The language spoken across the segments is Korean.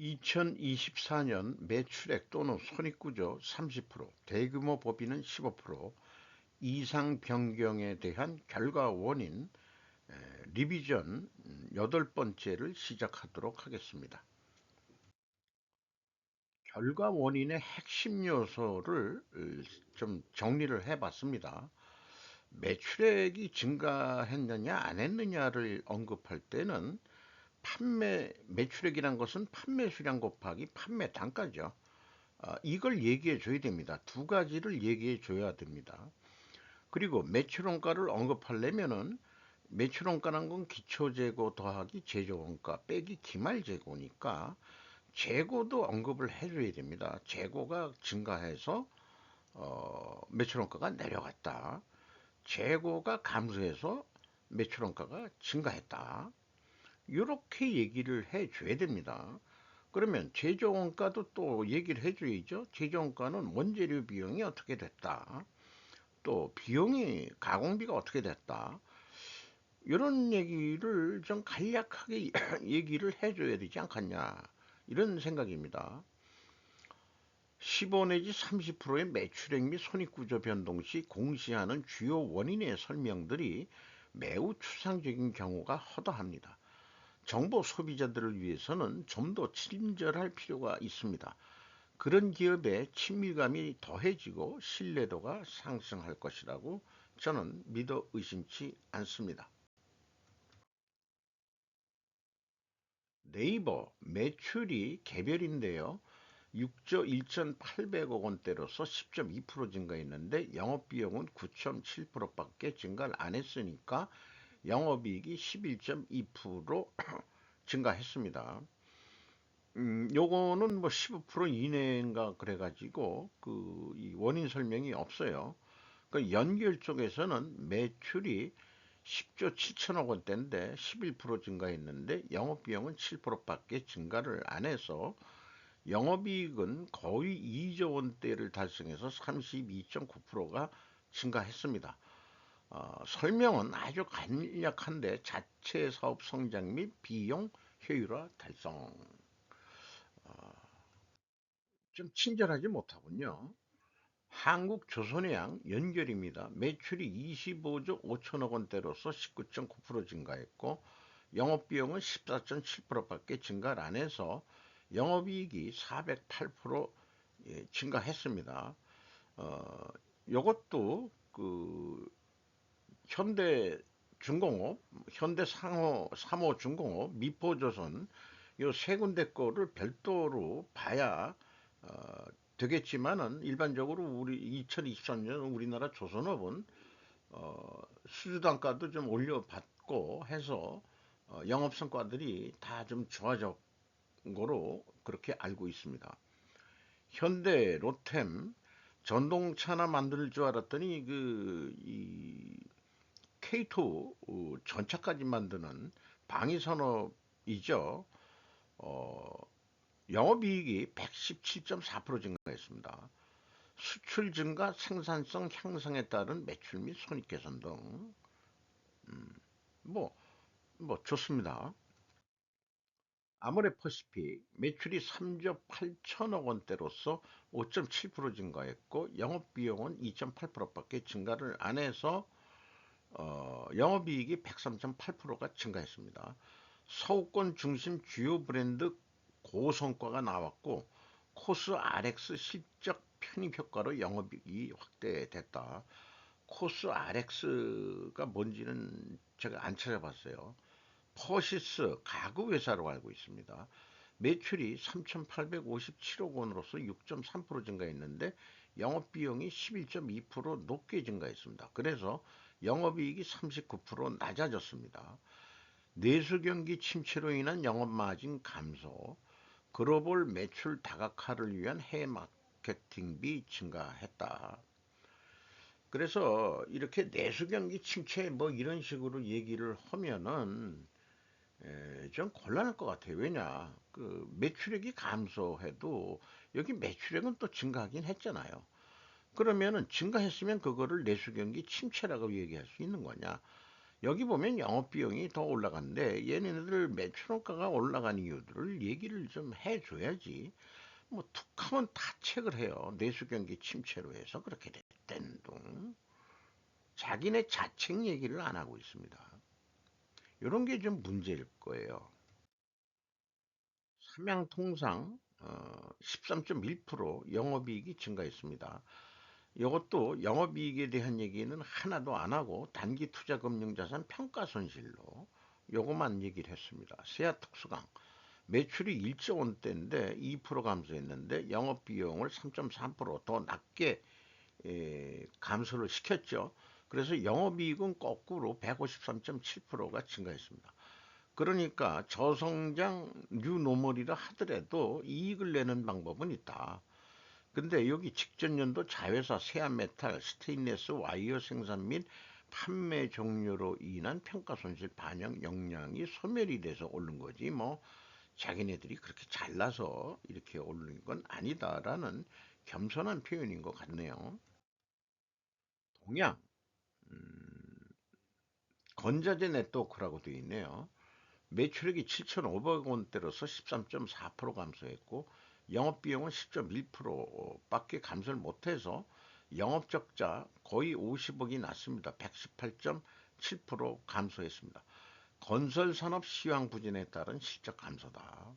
2024년 매출액 또는 손익구조 30%, 대규모 법인은 15%, 이상 변경에 대한 결과 원인 리비전 여덟 번째를 시작하도록 하겠습니다. 결과 원인의 핵심 요소를 좀 정리를 해봤습니다. 매출액이 증가했느냐 안 했느냐를 언급할 때는 판매 매출액이란 것은 판매 수량 곱하기 판매 단가죠. 아, 이걸 얘기해 줘야 됩니다. 두 가지를 얘기해 줘야 됩니다. 그리고 매출원가를 언급하려면은 매출원가란 건 기초재고 더하기 제조원가 빼기 기말재고니까 재고도 언급을 해줘야 됩니다. 재고가 증가해서 어, 매출원가가 내려갔다. 재고가 감소해서 매출원가가 증가했다. 이렇게 얘기를 해줘야 됩니다. 그러면 제조원가도 또 얘기를 해줘야죠. 제조원가는 원재료 비용이 어떻게 됐다. 또 비용이 가공비가 어떻게 됐다. 이런 얘기를 좀 간략하게 얘기를 해줘야 되지 않겠냐. 이런 생각입니다. 15 내지 30%의 매출액 및 손익구조 변동 시 공시하는 주요 원인의 설명들이 매우 추상적인 경우가 허다합니다. 정보 소비자들을 위해서는 좀 더 친절할 필요가 있습니다. 그런 기업의 친밀감이 더해지고 신뢰도가 상승할 것이라고 저는 믿어 의심치 않습니다. 네이버 매출이 개별인데요. 6조 1,800억 원대로서 10.2% 증가했는데 영업비용은 9.7%밖에 증가를 안 했으니까 영업이익이 11.2% 증가했습니다. 음, 요거는 뭐 15% 이내인가 그래가지고 그 이 원인 설명이 없어요. 그 연결 쪽에서는 매출이 10조 7천억 원대인데 11% 증가했는데 영업비용은 7%밖에 증가를 안 해서 영업이익은 거의 2조 원대를 달성해서 32.9%가 증가했습니다. 어, 설명은 아주 간략한데 자체 사업 성장 및 비용 효율화 달성. 어, 좀 친절하지 못하군요. 한국 조선해양 연결입니다. 매출이 25조 5천억 원대로서 19.9% 증가했고 영업비용은 14.7%밖에 증가를 안 해서 영업이익이 408% 예, 증가했습니다. 어, 이것도 그 현대 중공업, 현대 상호, 삼호 중공업, 미포조선 이 세 군데 거를 별도로 봐야 어, 되겠지만은 일반적으로 우리 2023년 우리나라 조선업은 어, 수주 단가도 좀 올려받고 해서 어, 영업 성과들이 다 좀 좋아졌 거로 그렇게 알고 있습니다. 현대 로템 전동차나 만들 줄 알았더니 그 이 K2 어, 전차까지 만드는 방위산업이죠. 어, 영업이익이 117.4% 증가했습니다. 수출 증가, 생산성 향상에 따른 매출 및 손익 개선 등, 음, 뭐, 뭐, 좋습니다. 아모레퍼시픽 매출이 3조 8천억 원대로서 5.7% 증가했고 영업비용은 2.8%밖에 증가를 안 해서 어, 영업이익이 103.8%가 증가했습니다. 서구권 중심 주요 브랜드 고성과가 나왔고 코스 RX 실적 편입 효과로 영업이익이 확대됐다. 코스 RX가 뭔지는 제가 안 찾아봤어요. 퍼시스 가구 회사로 알고 있습니다. 매출이 3,857억 원으로서 6.3% 증가했는데 영업 비용이 11.2% 높게 증가했습니다. 그래서 영업이익이 39% 낮아졌습니다. 내수경기 침체로 인한 영업마진 감소, 글로벌 매출 다각화를 위한 해외 마케팅비 증가했다. 그래서 이렇게 내수경기 침체 뭐 이런 식으로 얘기를 하면은 에, 좀 곤란할 것 같아요. 왜냐, 그 매출액이 감소해도 여기 매출액은 또 증가하긴 했잖아요. 그러면은 증가했으면 그거를 내수경기 침체라고 얘기할 수 있는 거냐? 여기 보면 영업비용이 더 올라갔는데 얘네들 매출원가가 올라간 이유들을 얘기를 좀 해줘야지. 뭐 툭하면 다 책을 해요. 내수경기 침체로 해서 그렇게 됐던 둥. 자기네 자책 얘기를 안 하고 있습니다. 이런 게 좀 문제일 거예요. 삼양통상 어, 13.1% 영업이익이 증가했습니다. 이것도 영업이익에 대한 얘기는 하나도 안 하고 단기 투자 금융자산 평가 손실로 요것만 얘기를 했습니다. 세아 특수강 매출이 1조 원대인데 2% 감소했는데 영업 비용을 3.3%더 낮게 에, 감소를 시켰죠. 그래서 영업이익은 거꾸로 153.7%가 증가했습니다. 그러니까 저성장 뉴노멀이라 하더라도 이익을 내는 방법은 있다. 근데 여기 직전 연도 자회사 세안메탈, 스테인레스 와이어 생산 및 판매 종료로 인한 평가 손실 반영 역량이 소멸이 돼서 오른 거지 뭐 자기네들이 그렇게 잘나서 이렇게 오른 건 아니다라는 겸손한 표현인 것 같네요. 동양 음, 건자재 네트워크라고 되어 있네요. 매출액이 7,500원대로서 13.4% 감소했고 영업비용은 10.1%밖에 감소를 못해서 영업적자 거의 50억이 났습니다. 118.7% 감소했습니다. 건설산업 시황 부진에 따른 실적 감소다.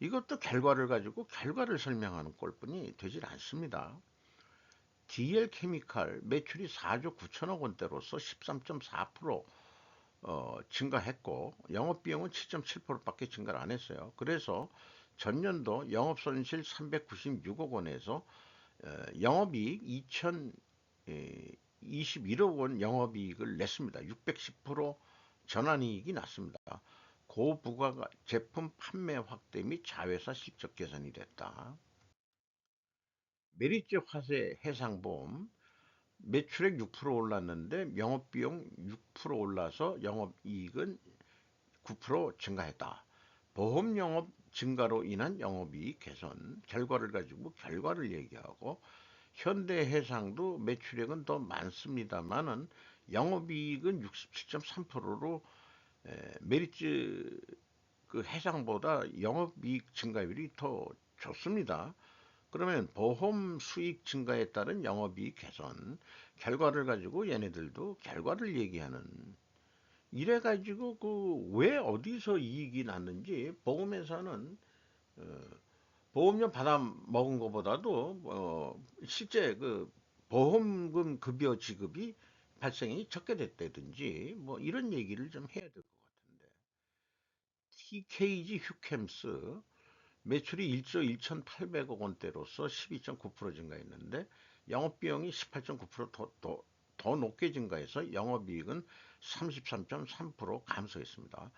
이것도 결과를 가지고 결과를 설명하는 꼴뿐이 되질 않습니다. DL 케미칼 매출이 4조 9천억 원대로서 13.4% 어, 증가했고 영업비용은 7.7%밖에 증가를 안 했어요. 그래서 전년도 영업손실 396억 원에서 어, 영업이익 2021억 원 영업이익을 냈습니다. 610% 전환이익이 났습니다. 고부가 제품 판매 확대 및 자회사 실적 개선이 됐다. 메리츠 화세 해상보험 매출액 6% 올랐는데 영업비용 6% 올라서 영업이익은 9% 증가했다. 보험 영업 증가로 인한 영업이익 개선 결과를 가지고 결과를 얘기하고 현대해상도 매출액은 더 많습니다만은 영업이익은 67.3%로 메리츠 그 해상보다 영업이익 증가율이 더 좋습니다. 그러면 보험 수익 증가에 따른 영업이익 개선 결과를 가지고 얘네들도 결과를 얘기하는 이래 가지고 그 왜 어디서 이익이 났는지 보험회사는 어, 보험료 받아 먹은 것보다도 어, 실제 그 보험금 급여 지급이 발생이 적게 됐다든지 뭐 이런 얘기를 좀 해야 될 것 같은데. TKG 휴캠스 매출이 1조 1,800억 원대로서 12.9% 증가했는데 영업비용이 18.9%더 더, 더, 더 높게 증가해서 영업이익은 33.3% 감소했습니다.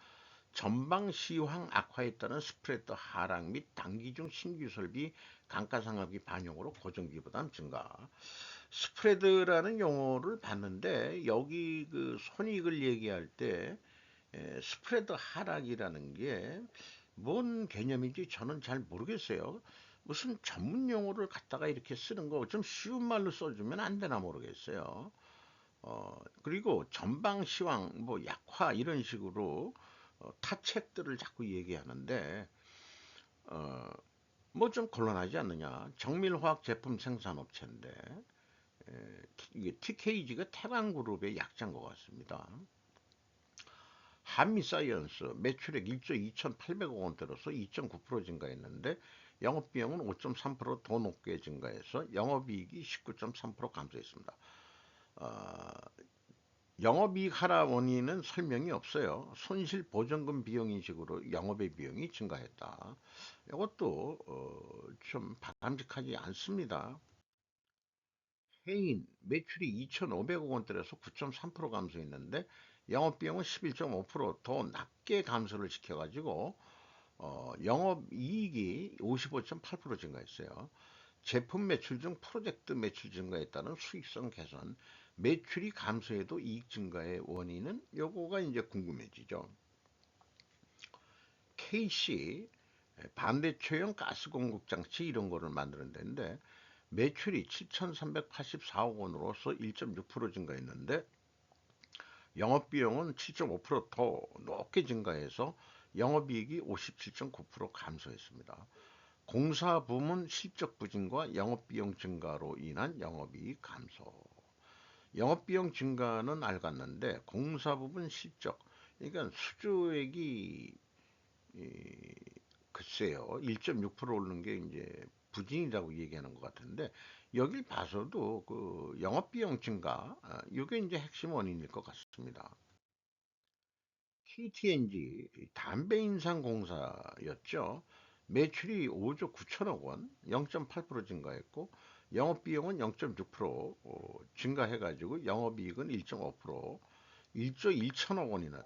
전방 시황 악화에 따른 스프레드 하락 및 단기 중 신규 설비 감가상각비 반영으로 고정비 부담 증가. 스프레드라는 용어를 봤는데 여기 그 손익을 얘기할 때 에, 스프레드 하락이라는 게 뭔 개념인지 저는 잘 모르겠어요. 무슨 전문 용어를 갖다가 이렇게 쓰는 거 좀 쉬운 말로 써주면 안 되나 모르겠어요. 어, 그리고 전방 시황, 뭐 약화 이런 식으로 어, 타책들을 자꾸 얘기하는데 어, 뭐 좀 곤란하지 않느냐. 정밀화학 제품 생산업체인데 에, 이게 TKG가 태광그룹의 약자인 것 같습니다. 한미사이언스 매출액 1조 2,800억 원대로서 2.9% 증가했는데 영업비용은 5.3%더 높게 증가해서 영업이익이 19.3% 감소했습니다. 어, 영업이익 하라 원인은 설명이 없어요. 손실 보전금 비용인 식으로 영업의 비용이 증가했다. 이것도 어, 좀 바람직하지 않습니다. 해인 매출이 2,500억 원대라서 9.3% 감소했는데 영업비용은 11.5%더 낮게 감소를 시켜가지고 어, 영업이익이 55.8% 증가했어요. 제품 매출 중 프로젝트 매출 증가에 따른 수익성 개선, 매출이 감소해도 이익 증가의 원인은 요거가 이제 궁금해지죠. KC 반대초형 가스 공급 장치 이런 거를 만드는데 매출이 7,384억 원으로서 1.6% 증가했는데 영업 비용은 7.5%더 높게 증가해서 영업이익이 57.9% 감소했습니다. 공사 부문 실적 부진과 영업비용 증가로 인한 영업이익 감소. 영업비용 증가는 알겠는데 공사 부분 실적, 그러니까 수주액이 글쎄요 1.6% 오르는 게 이제 부진이라고 얘기하는 것 같은데 여길 봐서도 그 영업비용 증가 이게 이제 핵심 원인일 것 같습니다. KTNG 담배 인상 공사였죠. 매출이 5조 9천억 원, 0.8% 증가했고 영업비용은 0.6% 어, 증가해가지고 영업이익은 1.5% 1조 1천억 원이나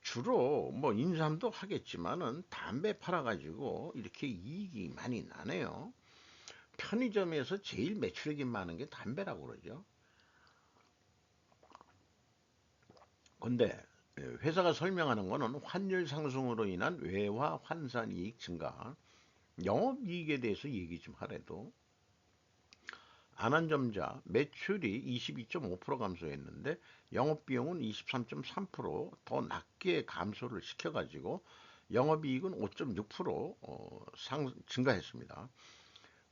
주로 뭐 인삼도 하겠지만은 담배 팔아가지고 이렇게 이익이 많이 나네요. 편의점에서 제일 매출액이 많은 게 담배라고 그러죠. 근데 회사가 설명하는 거는 환율 상승으로 인한 외화 환산 이익 증가, 영업 이익에 대해서 얘기 좀 하래도 안한점자 매출이 22.5% 감소했는데 영업비용은 23.3%더 낮게 감소를 시켜가지고 영업이익은 5.6% 어, 상, 증가했습니다.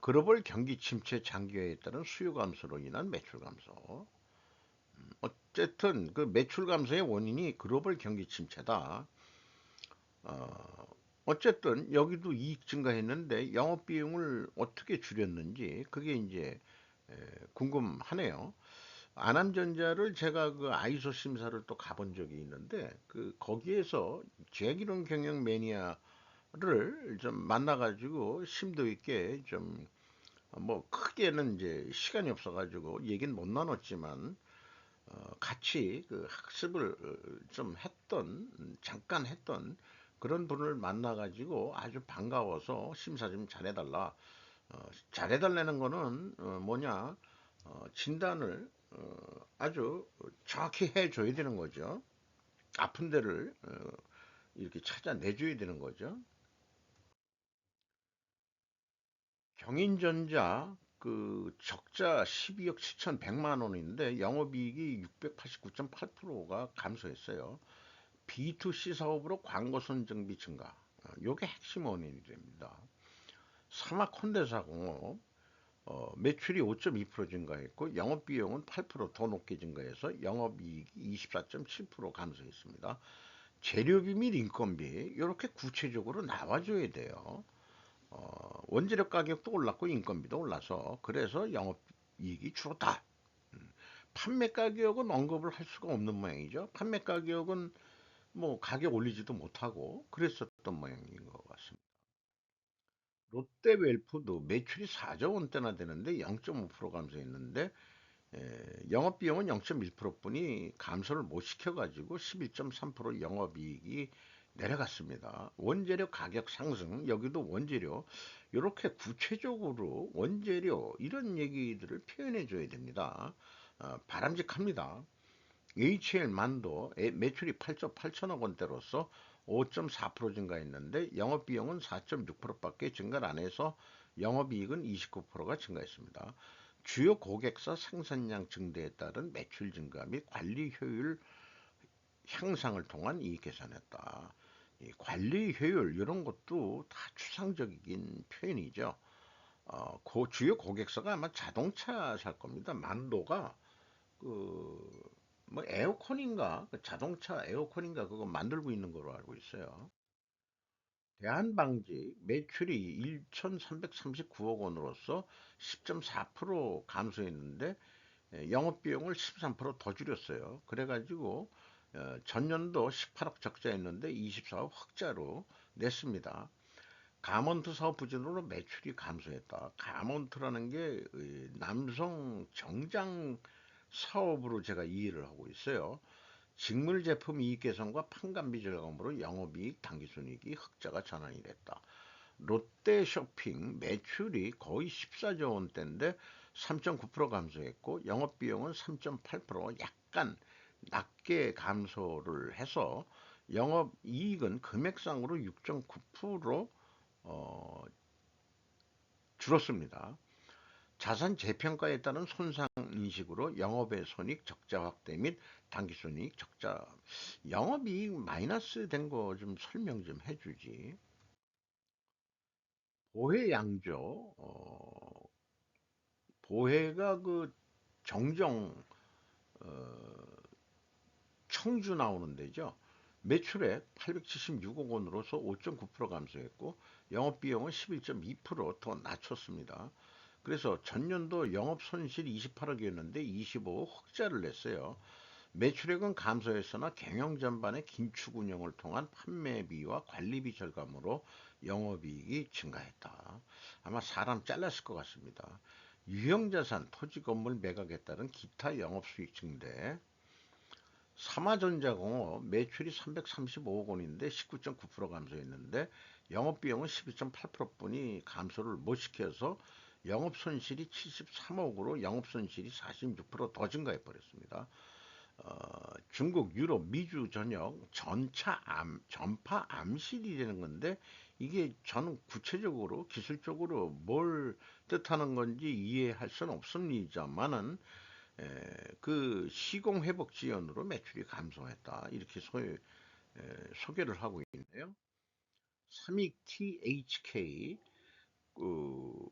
글로벌 경기 침체 장기화에 따른 수요 감소로 인한 매출 감소. 음, 어쨌든 그 매출 감소의 원인이 글로벌 경기 침체다. 어, 어쨌든 여기도 이익 증가했는데 영업 비용을 어떻게 줄였는지 그게 이제 궁금하네요. 아남전자를 제가 그 아이소 심사를 또 가본 적이 있는데 그 거기에서 제기론 경영 매니아를 좀 만나가지고 심도 있게 좀 뭐 크게는 이제 시간이 없어가지고 얘기는 못 나눴지만 어 같이 그 학습을 좀 했던 잠깐 했던 그런 분을 만나 가지고 아주 반가워서 심사 좀 잘해달라. 어, 잘해달라는 거는 어, 뭐냐 어, 진단을 어, 아주 정확히 해줘야 되는 거죠. 아픈 데를 어, 이렇게 찾아내줘야 되는 거죠. 경인전자 그 적자 12억 7,100만 원인데 영업이익이 689.8%가 감소했어요. B2C 사업으로 광고 선정비 증가. 요게 핵심 원인이 됩니다. 사막 콘대사공업 어, 매출이 5.2% 증가했고 영업비용은 8%더 높게 증가해서 영업이익이 24.7% 감소했습니다. 재료비 및 인건비 이렇게 구체적으로 나와줘야 돼요. 어, 원재료 가격도 올랐고 인건비도 올라서 그래서 영업이익이 줄었다. 음, 판매 가격은 언급을 할 수가 없는 모양이죠. 판매 가격은 뭐 가격 올리지도 못하고 그랬었던 모양인 것 같습니다. 롯데웰프도 매출이 4조 원대나 되는데 0.5% 감소했는데 에, 영업비용은 0.1%뿐이 감소를 못 시켜가지고 11.3% 영업이익이 내려갔습니다. 원재료 가격 상승 여기도 원재료 이렇게 구체적으로 원재료 이런 얘기들을 표현해 줘야 됩니다. 어, 바람직합니다. HL 만도 매출이 8조 8천억 원대로서 5.4% 증가했는데 영업비용은 4.6%밖에 증가를 안 해서 영업이익은 29%가 증가했습니다. 주요 고객사 생산량 증대에 따른 매출 증가 및 관리 효율 향상을 통한 이익 개선했다. 관리 효율 이런 것도 다 추상적인 표현이죠. 어, 그 주요 고객사가 아마 자동차 살 겁니다. 만도가 그 뭐 에어컨인가 그 자동차 에어컨인가 그거 만들고 있는 걸로 알고 있어요. 대한방지 매출이 1,339억 원으로서 10.4% 감소했는데 영업비용을 13%더 줄였어요. 그래가지고 어, 전년도 18억 적자였는데 24억 흑자로 냈습니다. 가먼트 사업 부진으로 매출이 감소했다. 가먼트라는 게 남성 정장 사업으로 제가 이해를 하고 있어요. 직물 제품 이익 개선과 판관비 절감으로 영업이익 당기순이익이 흑자가 전환이 됐다. 롯데 쇼핑 매출이 거의 14조 원대인데 3.9% 감소했고 영업비용은 3.8% 약간 낮게 감소를 해서 영업 이익은 금액상으로 6.9% 어, 줄었습니다. 자산 재평가에 따른 손상 인식으로 영업의 손익 적자 확대 및 당기순이익 적자 영업이익 마이너스 된 거 좀 설명 좀 해주지. 보혜 양조 어, 보혜가 그 정정 어, 청주 나오는 데죠. 매출액 876억 원으로서 5.9% 감소했고 영업비용은 11.2%더 낮췄습니다. 그래서 전년도 영업 손실이 28억이었는데 25억 흑자를 냈어요. 매출액은 감소했으나 경영 전반의 긴축 운영을 통한 판매비와 관리비 절감으로 영업이익이 증가했다. 아마 사람 잘랐을 것 같습니다. 유형자산, 토지 건물 매각에 따른 기타 영업수익 증대, 삼화전자공업 매출이 335억 원인데 19.9% 감소했는데 영업비용은 12.8%뿐이 감소를 못 시켜서 영업손실이 73억으로 영업손실이 46%더 증가해 버렸습니다. 어, 중국, 유럽, 미주 전역 전차 암, 전파 암실이 되는 건데 이게 저는 구체적으로 기술적으로 뭘 뜻하는 건지 이해할 수는 없습니다만은 에, 그 시공 회복 지연으로 매출이 감소했다 이렇게 소, 에, 소개를 하고 있네요. 삼익 THK 그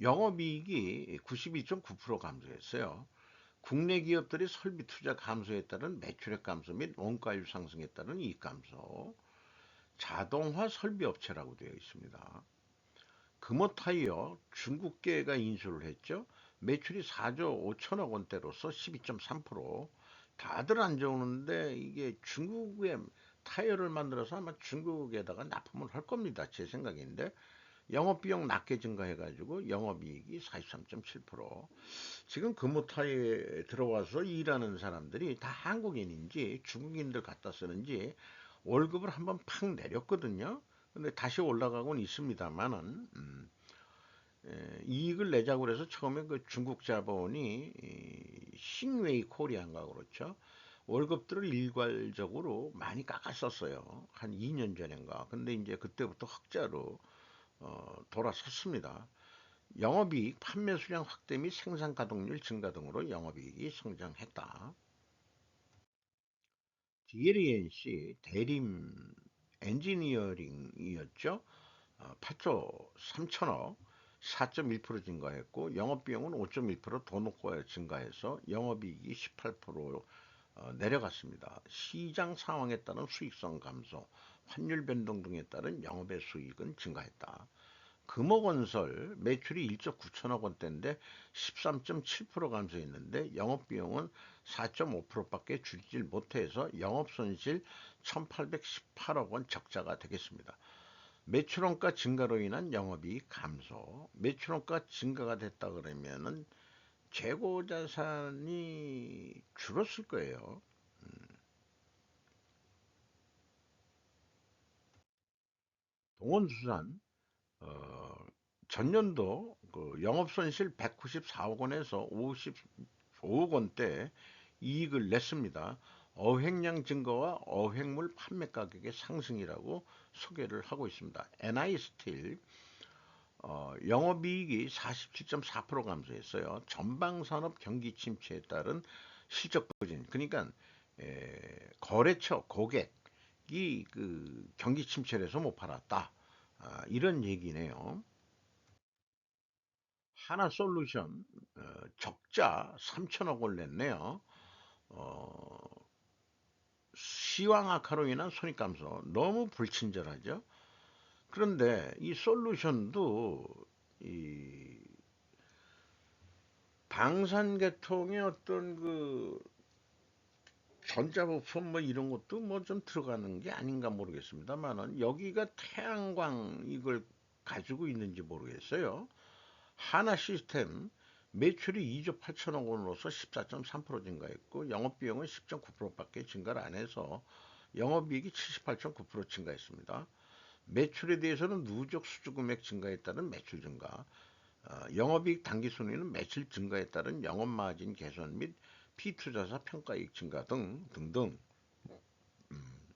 영업이익이 92.9% 감소했어요. 국내 기업들이 설비 투자 감소에 따른 매출액 감소 및 원가율 상승에 따른 이익 감소. 자동화 설비 업체라고 되어 있습니다. 금호타이어 중국계가 인수를 했죠. 매출이 4조 5천억 원대로서 12.3% 다들 안 좋은데 이게 중국의 타이어를 만들어서 아마 중국에다가 납품을 할 겁니다. 제 생각인데 영업비용 낮게 증가해가지고 영업이익이 43.7% 지금 금호타이에 들어와서 일하는 사람들이 다 한국인인지 중국인들 갖다 쓰는지 월급을 한번 팍 내렸거든요. 근데 다시 올라가고는 있습니다만은 음, 에, 이익을 내자고 해서 처음에 그 중국 자본이 싱웨이 코리안가 그렇죠. 월급들을 일괄적으로 많이 깎았었어요. 한 2년 전인가. 근데 이제 그때부터 흑자로 어, 돌아섰습니다. 영업이익, 판매 수량 확대 및 생산 가동률 증가 등으로 영업이익이 성장했다. DLENC 대림 엔지니어링이었죠. 8조 3천억 4.1% 증가했고 영업비용은 5.1%더 높고 증가해서 영업이익이 18% 어, 내려갔습니다. 시장 상황에 따른 수익성 감소, 환율 변동 등에 따른 영업의 수익은 증가했다. 금호건설 매출이 1조 9천억 원대인데 13.7% 감소했는데 영업비용은 4.5%밖에 줄질 못해서 영업손실 1818억 원 적자가 되겠습니다. 매출원가 증가로 인한 영업이익 감소. 매출원가 증가가 됐다 그러면은 재고 자산이 줄었을 거예요. 음. 동원수산 어, 전년도 그 영업손실 194억 원에서 55억 원대 이익을 냈습니다. 어획량 증가와 어획물 판매 가격의 상승이라고 소개를 하고 있습니다. NI스틸 어, 영업이익이 47.4% 감소했어요. 전방산업 경기 침체에 따른 실적 부진. 그러니까 에, 거래처 고객이 그 경기 침체에서 못 팔았다. 아, 이런 얘기네요. 하나 솔루션 어, 적자 3천억 원 냈네요. 어, 시황 악화로 인한 손익 감소 너무 불친절하죠. 그런데 이 솔루션도 이 방산계통의 어떤 그 전자부품 뭐 이런 것도 뭐 좀 들어가는 게 아닌가 모르겠습니다만은 여기가 태양광 이걸 가지고 있는지 모르겠어요. 하나 시스템 매출이 2조 8천억 원으로서 14.3% 증가했고 영업비용은 10.9%밖에 증가를 안 해서 영업이익이 78.9% 증가했습니다. 매출에 대해서는 누적 수주금액 증가에 따른 매출 증가, 어, 영업이익 당기순위는 매출 증가에 따른 영업마진 개선 및 피투자사 평가이익 증가 등 등등. 음,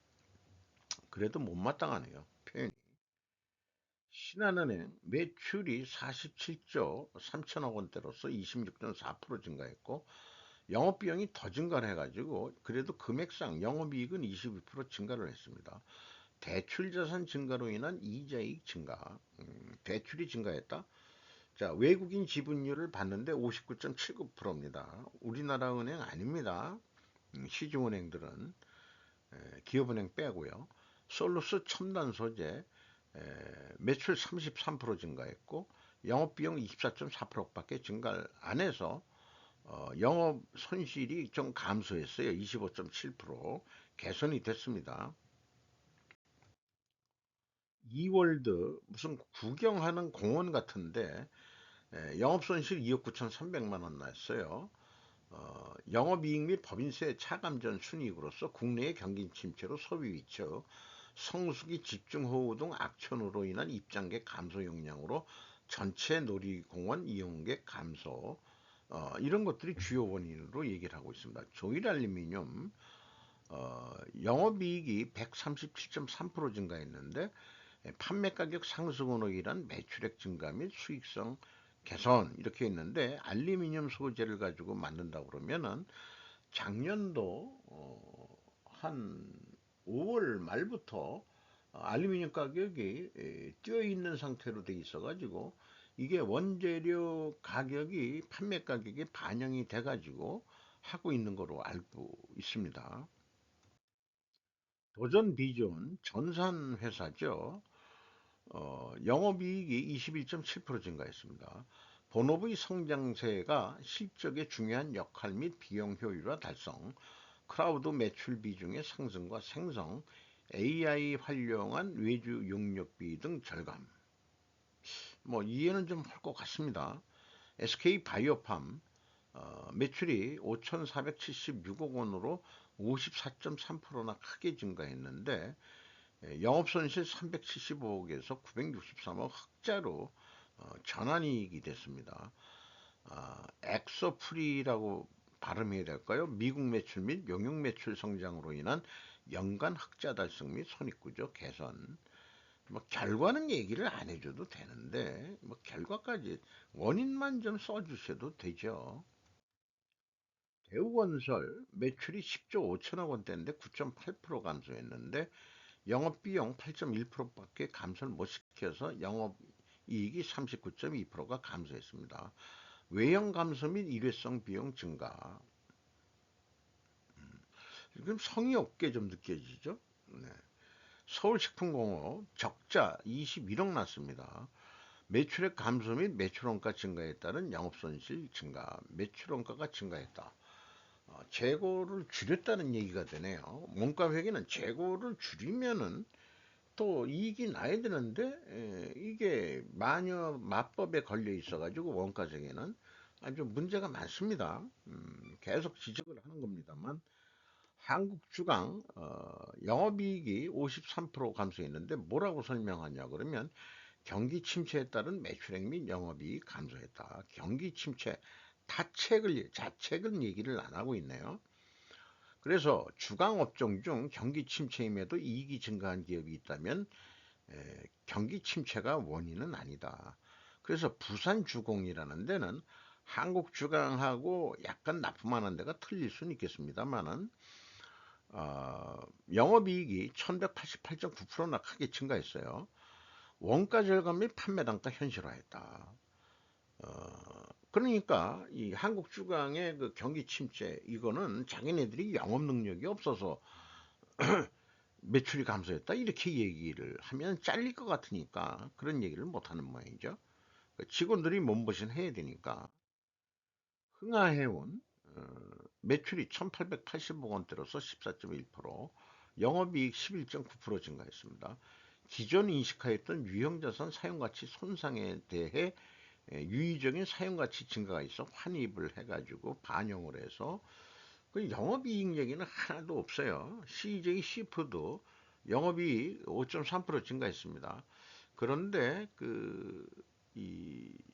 그래도 못마땅하네요 신한은행 매출이 47조 3천억 원대로서 26.4% 증가했고 영업비용이 더 증가를 해가지고 그래도 금액상 영업이익은 22% 증가를 했습니다. 대출자산 증가로 인한 이자이익 증가, 음, 대출이 증가했다. 자 외국인 지분율을 봤는데 59.79%입니다. 우리나라 은행 아닙니다. 음, 시중은행들은 기업은행 빼고요. 솔루스 첨단 소재 매출 33% 증가했고 영업비용 24.4%밖에 증가를 안 해서 어, 영업 손실이 좀 감소했어요. 25.7% 개선이 됐습니다. 이월드 무슨 구경하는 공원 같은데 에, 영업 손실 2억 9천3백만 원 났어요. 어, 영업이익 및 법인세 차감전 순이익으로서 국내의 경기 침체로 소비 위쳐 성수기 집중호우 등 악천후로 인한 입장객 감소 영향으로 전체 놀이공원 이용객 감소 어, 이런 것들이 주요 원인으로 얘기를 하고 있습니다. 조일알루미늄 어, 영업이익이 137.3% 증가했는데 판매 가격 상승으로 인한 매출액 증가 및 수익성 개선 이렇게 있는데 알루미늄 소재를 가지고 만든다 그러면은 작년도 어, 한 5월 말부터 알루미늄 가격이 뛰어 있는 상태로 돼 있어 가지고 이게 원재료 가격이 판매 가격에 반영이 돼 가지고 하고 있는 거로 알고 있습니다. 도전 비전 전산 회사죠. 어, 영업이익이 21.7% 증가했습니다. 본업의 성장세가 실적의 중요한 역할 및 비용 효율화 달성, 크라우드 매출 비중의 상승과 생성, AI 활용한 외주 용역비 등 절감. 뭐 이해는 좀 할 것 같습니다. SK 바이오팜 어, 매출이 5,476억 원으로 54.3%나 크게 증가했는데 예, 영업손실 375억에서 963억 흑자로 어, 전환이익이 됐습니다. 아, 엑소프리라고 발음해야 될까요? 미국 매출 및 용역 매출 성장으로 인한 연간 흑자 달성 및 손익구조 개선. 뭐 결과는 얘기를 안 해줘도 되는데 뭐 결과까지 원인만 좀 써주셔도 되죠. 대우건설 매출이 10조 5천억 원대인데 9.8% 감소했는데 영업비용 8.1%밖에 감소를 못 시켜서 영업이익이 39.2%가 감소했습니다. 외형 감소 및 일회성 비용 증가. 음, 지금 성의 없게 좀 느껴지죠? 네. 서울식품공업 적자 21억 났습니다. 매출액 감소 및 매출원가 증가에 따른 영업손실 증가, 매출원가가 증가했다. 어, 재고를 줄였다는 얘기가 되네요. 원가 회계는 재고를 줄이면은 또 이익이 나야 되는데 에, 이게 마녀 마법에 걸려 있어가지고 원가정에는 아주 문제가 많습니다. 음, 계속 지적을 하는 겁니다만 한국 주강 어, 영업이익이 53% 감소했는데 뭐라고 설명하냐 그러면 경기 침체에 따른 매출액 및 영업이익 감소했다. 경기 침체 타책을 자책은 얘기를 안 하고 있네요. 그래서 주강 업종 중 경기 침체임에도 이익이 증가한 기업이 있다면 에, 경기 침체가 원인은 아니다. 그래서 부산 주공이라는 데는 한국 주강하고 약간 납품하는 데가 틀릴 수는 있겠습니다만은 어, 영업이익이 1188.9%나 크게 증가했어요. 원가 절감 및 판매 단가 현실화했다. 어, 그러니까 이 한국 주강의 그 경기 침체 이거는 자기네들이 영업 능력이 없어서 매출이 감소했다 이렇게 얘기를 하면 잘릴 것 같으니까 그런 얘기를 못하는 모양이죠. 그 직원들이 몸보신 해야 되니까 흥하해운 어, 매출이 1880억 원대로서 14.1% 영업이익 11.9% 증가했습니다. 기존 인식하였던 유형자산 사용가치 손상에 대해 유의적인 사용가치 증가가 있어 환입을 해가지고 반영을 해서 그 영업이익 얘기는 하나도 없어요. CJ 시프도 영업이익 5.3% 증가했습니다. 그런데 그 이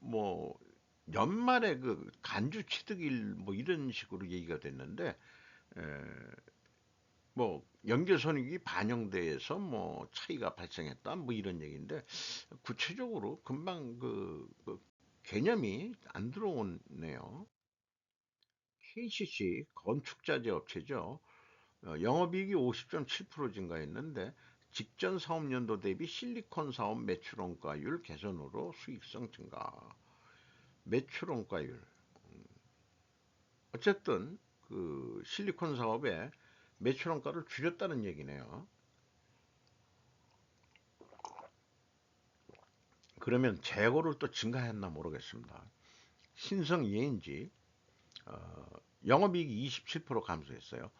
뭐 연말에 그 간주 취득일 뭐 이런 식으로 얘기가 됐는데 에, 뭐 연결손익이 반영돼서 뭐 차이가 발생했다 뭐 이런 얘기인데 구체적으로 금방 그, 그 개념이 안 들어오네요. KCC 건축자재 업체죠. 어, 영업이익이 50.7% 증가했는데 직전 사업연도 대비 실리콘 사업 매출 원가율 개선으로 수익성 증가. 매출 원가율. 음, 어쨌든 그 실리콘 사업에 매출 원가를 줄였다는 얘기네요. 그러면 재고를 또 증가했나 모르겠습니다. 신성 ENG 어, 영업이익이 27% 감소했어요.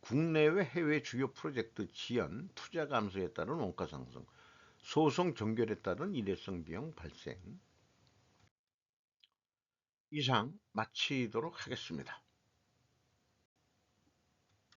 국내외 해외 주요 프로젝트 지연, 투자 감소에 따른 원가 상승, 소송 종결에 따른 일회성 비용 발생. 이상 마치도록 하겠습니다.